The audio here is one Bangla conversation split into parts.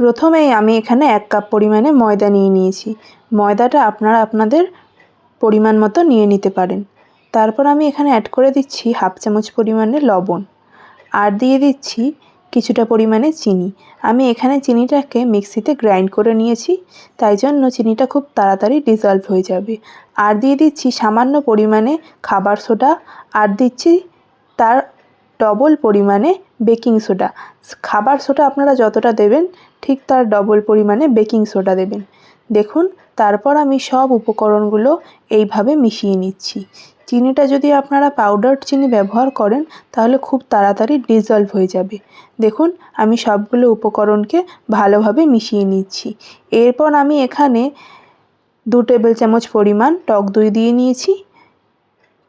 প্রথমেই আমি এখানে এক কাপ পরিমাণে ময়দা নিয়ে নিয়েছি। ময়দাটা আপনারা আপনাদের পরিমাণ মতো নিয়ে নিতে পারেন। তারপর আমি এখানে অ্যাড করে দিচ্ছি হাফ চামচ পরিমাণে লবণ। আর দিয়ে দিচ্ছি কিছুটা পরিমাণে চিনি। আমি এখানে চিনিটাকে মিক্সিতে গ্রাইন্ড করে নিয়েছি, তাই জন্য চিনিটা খুব তাড়াতাড়ি ডিজলভ হয়ে যাবে। আর দিয়ে দিচ্ছি সামান্য পরিমাণে খাবার সোডা। আর দিচ্ছি তার ডবল পরিমাণে বেকিং সোডা খাবার সোডা আপনারা যতটা দেবেন, ঠিক তার ডবল পরিমাণে বেকিং সোডা দেবেন। দেখুন, তারপর আমি সব উপকরণগুলো এইভাবে মিশিয়ে নিচ্ছি। চিনিটা যদি আপনারা পাউডার চিনি ব্যবহার করেন, তাহলে খুব তাড়াতাড়ি ডিজলভ হয়ে যাবে। দেখুন, আমি সবগুলো উপকরণকে ভালোভাবে মিশিয়ে নিচ্ছি। এরপর আমি এখানে দু টেবিল চামচ পরিমাণ টক দই দিয়ে নিয়েছি।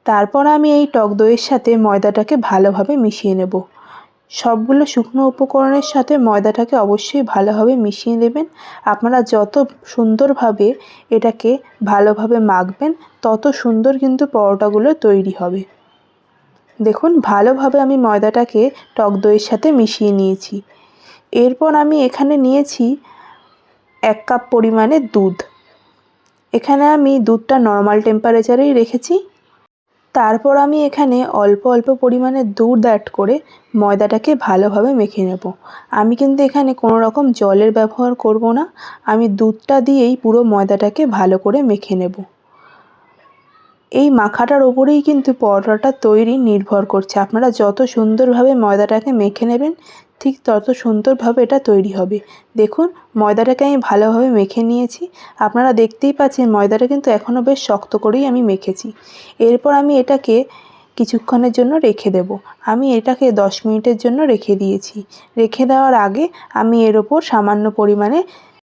তারপর আমি এই টক দইয়ের সাথে ময়দাটাকে ভালোভাবে মিশিয়ে নেব। সবগুলো শুকনো উপকরণের সাথে ময়দাটাকে অবশ্যই ভালোভাবে মিশিয়ে দেবেন আপনারা যত সুন্দরভাবে এটাকে ভালোভাবে মাখবেন, তত সুন্দর কিন্তু পরোটাগুলো তৈরি হবে। দেখুন, ভালোভাবে আমি ময়দাটাকে টক দইয়ের সাথে মিশিয়ে নিয়েছি। এরপর আমি এখানে নিয়েছি এক কাপ পরিমাণে দুধ। এখানে আমি দুধটা নর্মাল টেম্পারেচারেই রেখেছি। তারপর আমি এখানে অল্প অল্প পরিমাণে দুধ অ্যাড করে ময়দাটাকে ভালোভাবে মেখে নেব। আমি কিন্তু এখানে কোনো রকম জলের ব্যবহার করব না। আমি দুধটা দিয়েই পুরো ময়দাটাকে ভালো করে মেখে নেব। এই মাখাটার ওপরেই কিন্তু পরোটাটা তৈরি নির্ভর করছে। আপনারা যত সুন্দরভাবে ময়দাটাকে মেখে নেবেন ঠিক তত সুন্দরভাবে এটা তৈরি হবে। দেখুন, ময়দাটাকে আমি ভালোভাবে মেখে নিয়েছি। আপনারা দেখতেই পাচ্ছেন ময়দাটা কিন্তু এখনও বেশ শক্ত করেই আমি মেখেছি। এরপর আমি এটাকে কিছুক্ষণের জন্য রেখে দেব। আমি এটাকে দশ মিনিটের জন্য রেখে দিয়েছি। রেখে দেওয়ার আগে আমি এর ওপর সামান্য পরিমাণে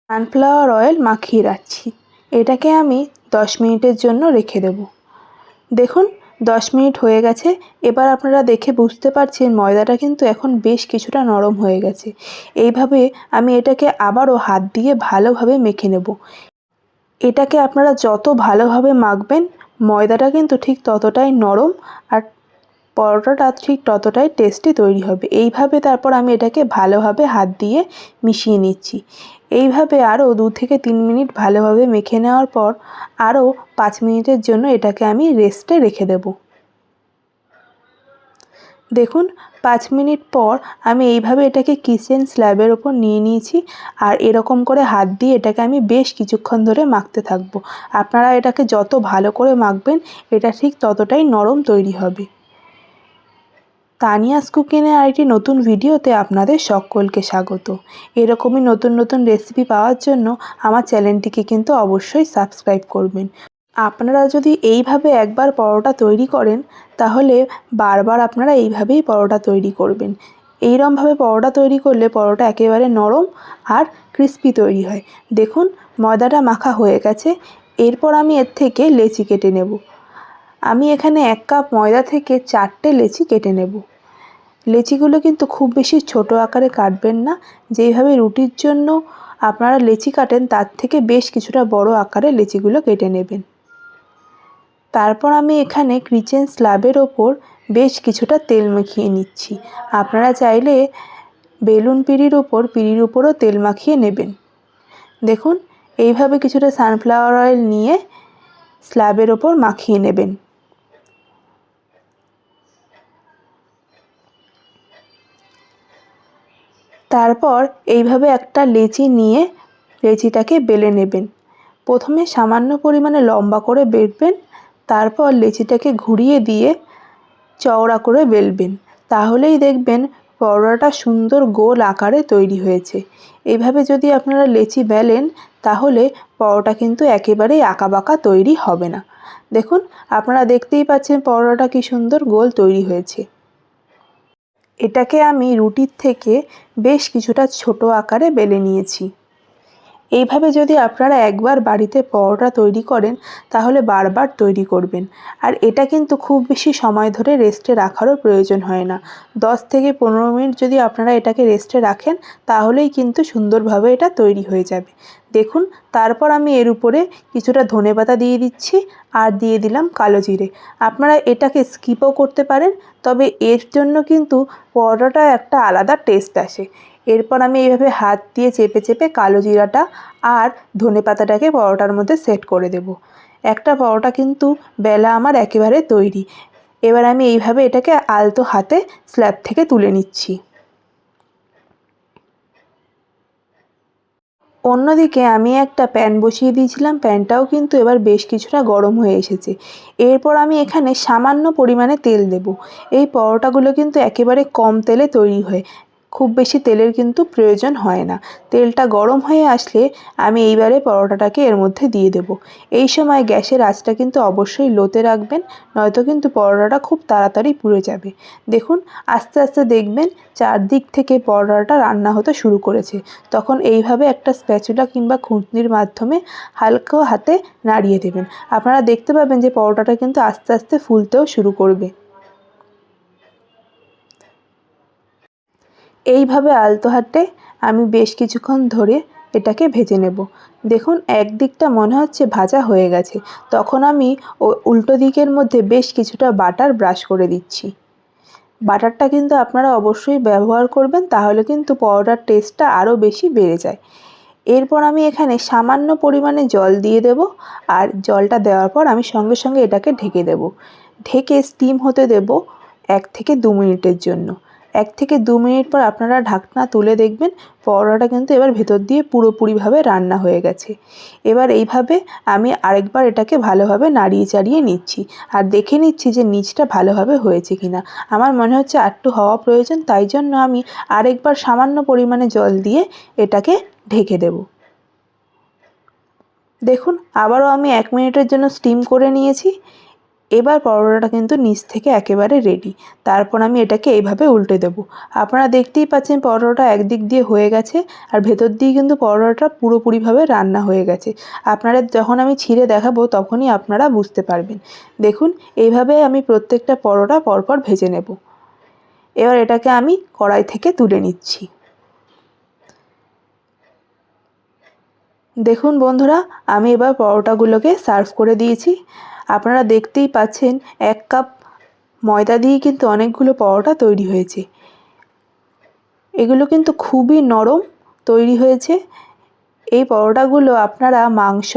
সানফ্লাওয়ার অয়েল মাখিয়ে রাখছি। এটাকে আমি দশ মিনিটের জন্য রেখে দেব। দেখুন দশ মিনিট হয়ে গেছে। এবার আপনারা দেখে বুঝতে পারছেন ময়দাটা কিন্তু এখন বেশ কিছুটা নরম হয়ে গেছে। এইভাবে আমি এটাকে আবারও হাত দিয়ে ভালোভাবে মেখে নেব। এটাকে আপনারা যত ভালোভাবে মাখবেন, ময়দাটা কিন্তু ঠিক ততটাই নরম আর পরোটাটা ঠিক ততটাই টেস্টি তৈরি হবে। এইভাবে তারপর আমি এটাকে ভালোভাবে হাত দিয়ে মিশিয়ে নিচ্ছি। এইভাবে আরও দু থেকে তিন মিনিট ভালোভাবে মেখে নেওয়ার পর আরও পাঁচ মিনিটের জন্য এটাকে আমি রেস্টে রেখে দেব। দেখুন, পাঁচ মিনিট পর আমি এইভাবে এটাকে কিচেন স্ল্যাবের ওপর নিয়ে নিয়েছি আর এরকম করে হাত দিয়ে এটাকে আমি বেশ কিছুক্ষণ ধরে মাখতে থাকব। আপনারা এটাকে যত ভালো করে মাখবেন, এটা ঠিক ততটাই নরম তৈরি হবে। তানিয়াস কুকিংয়ের আরেকটি নতুন ভিডিওতে আপনাদের সকলকে স্বাগত। এরকমই নতুন নতুন রেসিপি পাওয়ার জন্য আমার চ্যানেলটিকে কিন্তু অবশ্যই সাবস্ক্রাইব করবেন। আপনারা যদি এইভাবে একবার পরোটা তৈরি করেন, তাহলে বারবার আপনারা এইভাবেই পরোটা তৈরি করবেন। এইরমভাবে পরোটা তৈরি করলে পরোটা একেবারে নরম আর ক্রিস্পি তৈরি হয়। দেখুন, ময়দাটা মাখা হয়ে গেছে। এরপর আমি এর থেকে লেচি কেটে নেব। আমি এখানে এক কাপ ময়দা থেকে চারটে লেচি কেটে নেব। লেচিগুলো কিন্তু খুব বেশি ছোট আকারে কাটবেন না। যেইভাবে রুটির জন্য আপনারা লেচি কাটেন, তার থেকে বেশ কিছুটা বড় আকারে লেচিগুলো কেটে নেবেন। তারপর আমি এখানে কিচেন স্ল্যাবের ওপর বেশ কিছুটা তেল মাখিয়ে নিচ্ছি। আপনারা চাইলে বেলুন পিঁড়ির ওপর, পিঁড়ির উপরও তেল মাখিয়ে নেবেন। দেখুন, এইভাবে কিছুটা সানফ্লাওয়ার অয়েল নিয়ে স্ল্যাবের ওপর মাখিয়ে নেবেন। তারপর এইভাবে একটা লেচি নিয়ে লেচিটাকে বেলে নেবেন। প্রথমে সামান্য পরিমাণে লম্বা করে বেলবেন, তারপর লেচিটাকে ঘুরিয়ে দিয়ে চওড়া করে বেলবেন। তাহলেই দেখবেন পরোটাটা সুন্দর গোল আকারে তৈরি হয়েছে। এইভাবে যদি আপনারা লেচি বেলেন, তাহলে পরোটা কিন্তু একেবারেই আঁকাবাঁকা তৈরি হবে না। দেখুন, আপনারা দেখতেই পাচ্ছেন পরোটাটা কি সুন্দর গোল তৈরি হয়েছে। এটাকে আমি রুটির থেকে বেশ কিছুটা ছোট আকারে বেলে নিয়েছি। এইভাবে যদি আপনারা একবার বাড়িতে পরোটা তৈরি করেন, তাহলে বারবার তৈরি করবেন। আর এটা কিন্তু খুব বেশি সময় ধরে রেস্টে রাখারও প্রয়োজন হয় না। দশ থেকে পনেরো মিনিট যদি আপনারা এটাকে রেস্টে রাখেন, তাহলেই কিন্তু সুন্দরভাবে এটা তৈরি হয়ে যাবে। দেখুন, তারপর আমি এর উপরে কিছুটা ধনেপাতা দিয়ে দিচ্ছি আর দিয়ে দিলাম কালো জিরে। আপনারা এটাকে স্কিপও করতে পারেন, তবে এর জন্য কিন্তু পরোটাটা একটা আলাদা টেস্ট আসে। এরপর আমি এইভাবে হাত দিয়ে চেপে চেপে কালো জিরাটা আর ধনে পাতাটাকে পরোটার মধ্যে সেট করে দেব। একটা পরোটা কিন্তু বেলা আমার একেবারে তৈরি। এবার আমি এইভাবে এটাকে আলতো হাতে স্ল্যাব থেকে তুলে নিচ্ছি। অন্যদিকে আমি একটা প্যান বসিয়ে দিয়েছিলাম। প্যানটাও কিন্তু এবার বেশ কিছুটা গরম হয়ে এসেছে। এরপর আমি এখানে সামান্য পরিমাণে তেল দেব। এই পরোটাগুলো কিন্তু একেবারে কম তেলে তৈরি হয়। খুব বেশি তেলের কিন্তু প্রয়োজন হয় না। তেলটা গরম হয়ে আসলে আমি এইবারে পরোটাটাকে এর মধ্যে দিয়ে দেব। এই সময় গ্যাসের আঁচটা কিন্তু অবশ্যই লোতে রাখবেন, নয়তো কিন্তু পরোটাটা খুব তাড়াতাড়ি পুড়ে যাবে। দেখুন, আস্তে আস্তে দেখবেন চারদিক থেকে পরোটাটা রান্না হতে শুরু করেছে। তখন এইভাবে একটা স্প্যাচুলা কিংবা খুন্তির মাধ্যমে হালকা হাতে নাড়িয়ে দেবেন। আপনারা দেখতে পাবেন যে পরোটাটা কিন্তু আস্তে আস্তে ফুলতেও শুরু করবে। এইভাবে আলতো হাতে আমি বেশ কিছুক্ষণ ধরে এটাকে ভেজে নেব। দেখুন, একদিকটা মনে হচ্ছে ভাজা হয়ে গেছে। তখন আমি ও উল্টো দিকের মধ্যে বেশ কিছুটা বাটার ব্রাশ করে দিচ্ছি। বাটারটা কিন্তু আপনারা অবশ্যই ব্যবহার করবেন, তাহলে কিন্তু পরোটার টেস্টটা আরও বেশি বেড়ে যায়। এরপর আমি এখানে সামান্য পরিমাণে জল দিয়ে দেব আর জলটা দেওয়ার পর আমি সঙ্গে সঙ্গে এটাকে ঢেকে দেব। ঢেকে স্টিম হতে দেব এক থেকে দু মিনিটের জন্য। এক থেকে দু মিনিট পর আপনারা ঢাকনা তুলে দেখবেন, পরোটাটা কিন্তু এবার ভেতর দিয়ে পুরোপুরিভাবে রান্না হয়ে গেছে। এবার এইভাবে আমি আরেকবার এটাকে ভালোভাবে নাড়িয়ে চাড়িয়ে নিচ্ছি আর দেখে নিচ্ছি যে নিচটা ভালোভাবে হয়েছে কি না আমার মনে হচ্ছে আরটু হওয়া প্রয়োজন, তাই জন্য আমি আরেকবার সামান্য পরিমাণে জল দিয়ে এটাকে ঢেকে দেব। দেখুন, আবারও আমি এক মিনিটের জন্য স্টিম করে নিয়েছি। এবার পরোটাটা কিন্তু নিচ থেকে একেবারে রেডি তারপর আমি এটাকে এইভাবে উল্টে দেব। আপনারা দেখতেই পাচ্ছেন পরোটা একদিক দিয়ে হয়ে গেছে আর ভেতর দিয়ে কিন্তু পরোটাটা পুরোপুরিভাবে রান্না হয়ে গেছে। আপনারা যখন আমি ছিঁড়ে দেখাবো তখনই আপনারা বুঝতে পারবেন। দেখুন, এইভাবে আমি প্রত্যেকটা পরোটা পরপর ভেজে নেব। এবার এটাকে আমি কড়াই থেকে তুলে নিচ্ছি। দেখুন বন্ধুরা, আমি এবার পরোটাগুলোকে সার্ভ করে দিয়েছি। আপনারা দেখতেই পাচ্ছেন, এক কাপ ময়দা দিয়ে কিন্তু অনেকগুলো পরোটা তৈরি হয়েছে। এগুলো কিন্তু খুবই নরম তৈরি হয়েছে। এই পরোটাগুলো আপনারা মাংস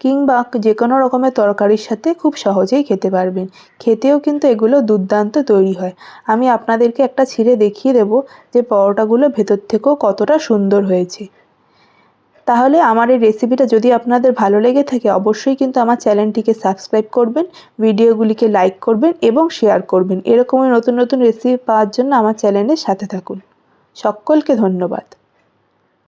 কিংবা যে কোনো রকমের তরকারির সাথে খুব সহজেই খেতে পারবেন। খেতেও কিন্তু এগুলো দুর্দান্ত তৈরি হয়। আমি আপনাদেরকে একটা ছিঁড়ে দেখিয়ে দেব যে পরোটাগুলো ভেতর থেকেও কতটা সুন্দর হয়েছে। তাহলে আমার এই রেসিপিটা যদি আপনাদের ভালো লেগে থাকে, অবশ্যই কিন্তু আমার চ্যানেলটিকে সাবস্ক্রাইব করবেন, ভিডিওগুলিকে লাইক করবেন এবং শেয়ার করবেন। এরকমই নতুন নতুন রেসিপি পাওয়ার জন্য আমার চ্যানেলের সাথে থাকুন। সকলকে ধন্যবাদ।